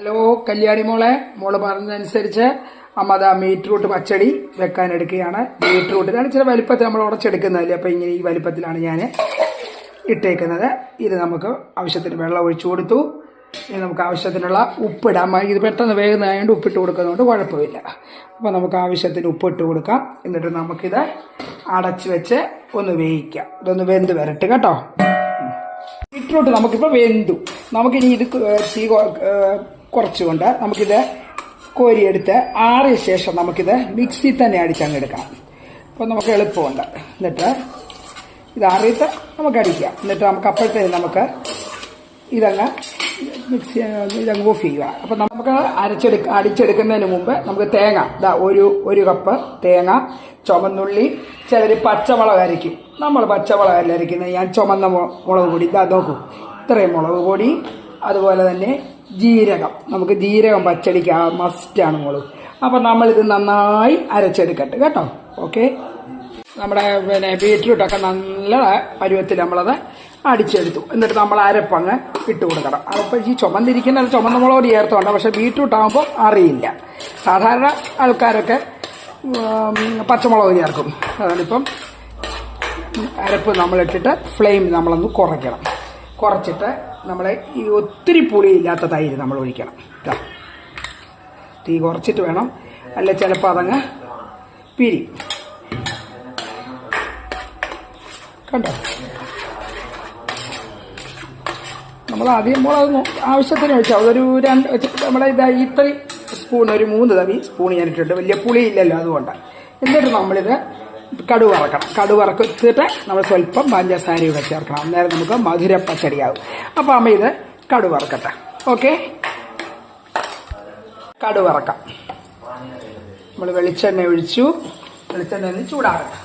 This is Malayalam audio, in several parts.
ഹലോ കല്യാണി മോളെ. മോൾ പറഞ്ഞതനുസരിച്ച് അമ്മ അതാ ബീറ്റ്റൂട്ട് പച്ചടി വെക്കാൻ എടുക്കുകയാണ്. ബീറ്റ്റൂട്ടിനാണ് ഇച്ചിരി വലിപ്പത്തിൽ നമ്മൾ ഉടച്ചെടുക്കുന്നതല്ലേ? അപ്പം ഇങ്ങനെ ഈ വലിപ്പത്തിലാണ് ഞാൻ ഇട്ടേക്കുന്നത്. ഇത് നമുക്ക് ആവശ്യത്തിന് വെള്ളം ഒഴിച്ചു കൊടുത്തു. ഇനി നമുക്ക് ആവശ്യത്തിനുള്ള ഉപ്പിടാം ഇത് പെട്ടെന്ന് വേഗമായതുകൊണ്ട് ഉപ്പിട്ട് കൊടുക്കുന്നതുകൊണ്ട് കുഴപ്പമില്ല. അപ്പോൾ നമുക്ക് ആവശ്യത്തിന് ഉപ്പിട്ട് കൊടുക്കാം. എന്നിട്ട് നമുക്കിത് അടച്ച് വെച്ച് ഒന്ന് വേവിക്കാം. ഇതൊന്ന് വെന്ത് വരട്ടെ കേട്ടോ. ബീട്രൂട്ട് നമുക്കിപ്പോൾ വെന്തു. നമുക്കിനി ഇത് തീ കുറച്ചുകൊണ്ട് നമുക്കിത് കോരിയെടുത്ത് ആറിയ ശേഷം നമുക്കിത് മിക്സി തന്നെ അടിച്ചങ്ങെടുക്കാം. അപ്പോൾ നമുക്ക് എളുപ്പമുണ്ട്. എന്നിട്ട് ഇത് ആറിയിട്ട് നമുക്ക് അടിക്കാം. എന്നിട്ട് നമുക്ക് അപ്പോഴത്തേന് നമുക്ക് ഇതങ്ങ് മിക്സി ഇതങ്ങ് ഓഫ് ചെയ്യുക. അപ്പം നമുക്ക് അരച്ചെടുക്ക അടിച്ചെടുക്കുന്നതിന് മുമ്പ് നമുക്ക് തേങ്ങ ഇതാ ഒരു ഒരു കപ്പ് തേങ്ങ ചുമന്നുള്ളി ചിലർ പച്ചമുളക് അരയ്ക്കും നമ്മൾ പച്ചമുളക് അല്ല അരയ്ക്കുന്നത്? ഞാൻ ചുമന്ന മുളക് പൊടി. ഇതാ നോക്കൂ ഇത്രയും മുളക് പൊടി അതുപോലെ തന്നെ ജീരകം. നമുക്ക് ജീരകം പച്ചടിക്ക് മസ്റ്റാണ് മോൾ. അപ്പം നമ്മളിത് നന്നായി അരച്ചെടുക്കട്ടെ കേട്ടോ? ഓക്കെ നമ്മുടെ പിന്നെ ബീറ്റ്റൂട്ടൊക്കെ നല്ല പരുവത്തിൽ നമ്മളത് അടിച്ചെടുത്തു. എന്നിട്ട് നമ്മൾ അരപ്പങ്ങ് ഇട്ട് കൊടുക്കണം. അപ്പോൾ ഈ ചുമന്നിരിക്കുന്ന ചുമന്ന മുളക് ചേർത്തുണ്ട് പക്ഷേ ബീറ്റ്റൂട്ട് ആകുമ്പോൾ അറിയില്ല. സാധാരണ ആൾക്കാരൊക്കെ പച്ചമുളക് ചേർക്കും. അതാണിപ്പം അരപ്പ് നമ്മളിട്ടിട്ട് ഫ്ലെയിം നമ്മളൊന്ന് കുറയ്ക്കണം. കുറച്ചിട്ട് നമ്മൾ ഈ ഒത്തിരി പുളിയില്ലാത്ത തൈര് നമ്മൾ ഒഴിക്കണം. കേട്ടോ തീ കുറച്ചിട്ട് വേണം. അല്ല ചിലപ്പോൾ അതങ്ങ് പിരി. കണ്ടോ? നമ്മൾ ആദ്യം മുളക് ആവശ്യത്തിന് വെച്ചാൽ അതൊരു രണ്ട് നമ്മുടെ ഇതാ ഇത്രയും സ്പൂൺ ഒരു മൂന്ന് തവി സ്പൂൺ ഞാനിട്ടുണ്ട് വലിയ പുളിയില്ലല്ലോ അതുകൊണ്ട്. എന്നിട്ട് നമ്മളിത് കടുവ വറക്കണം കടുവ വറക്കിട്ട് നമ്മൾ സ്വല്പം പഞ്ചസാര കൂടെ ചേർക്കണം. അന്നേരം നമുക്ക് മധുരപ്പച്ചടിയാവും. അപ്പം അമ്മ ഇത് കടുവ വറക്കട്ടെ ഓക്കെ? കടുവ വറക്കാം നമ്മൾ വെളിച്ചെണ്ണ ഒഴിച്ചു. വെളിച്ചെണ്ണ ഒന്ന് ചൂടാകട്ടെ.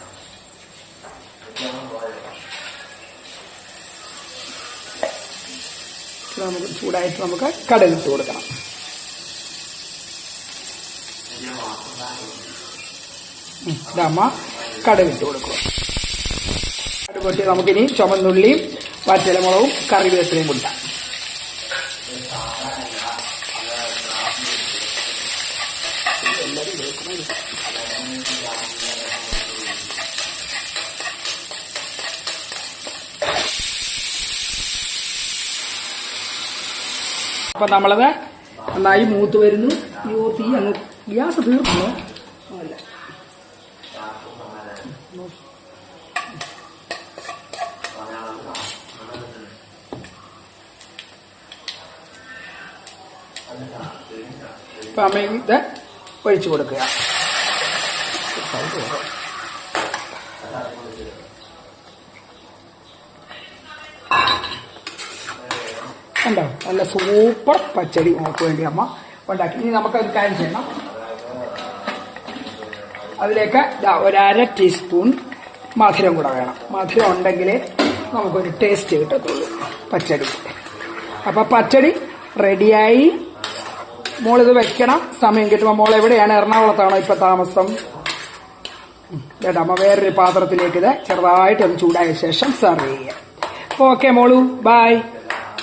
നമുക്ക് ചൂടായിട്ട് നമുക്ക് കടലിട്ട് കൊടുക്കണം. ഇതമ്മ കടവിട്ട് കൊടുക്കുക. കടുകൊട്ടി നമുക്കിനി ചുമന്നുള്ളിയും വറ്റലമുളകും കറിവേപ്പിലയും കൊടുക്കാം അപ്പം നമ്മളത് നന്നായി മൂത്ത് വരുന്നു. തീ അങ്ങ് ഗ്യാസ് തീർന്നു? അല്ല അപ്പം ഒഴിച്ചു കൊടുക്കുക. ഉണ്ടോ നല്ല സൂപ്പർ പച്ചടി നമുക്ക് വേണ്ടി അമ്മ ഉണ്ടാക്കി. ഇനി നമുക്കൊരു കാര്യം ചെയ്യണം. അതിലേക്ക് ഒരു അര ടീസ്പൂൺ മധുരം കൂടെ വേണം. മധുരം ഉണ്ടെങ്കിലേ നമുക്കൊരു ടേസ്റ്റ് കിട്ടത്തുള്ളൂ. പച്ചടി. അപ്പം പച്ചടി റെഡിയായി മോളിത് വെക്കണം. സമയം കിട്ടുമ്പോൾ മോൾ എവിടെയാണ്? എറണാകുളത്താണോ ഇപ്പം താമസം. ചേട്ടാ വേറൊരു പാത്രത്തിലേക്ക് ഇത് ചെറുതായിട്ടൊന്ന് ചൂടായ ശേഷം സെർവ് ചെയ്യാം. ഓക്കെ മോളു ബൈ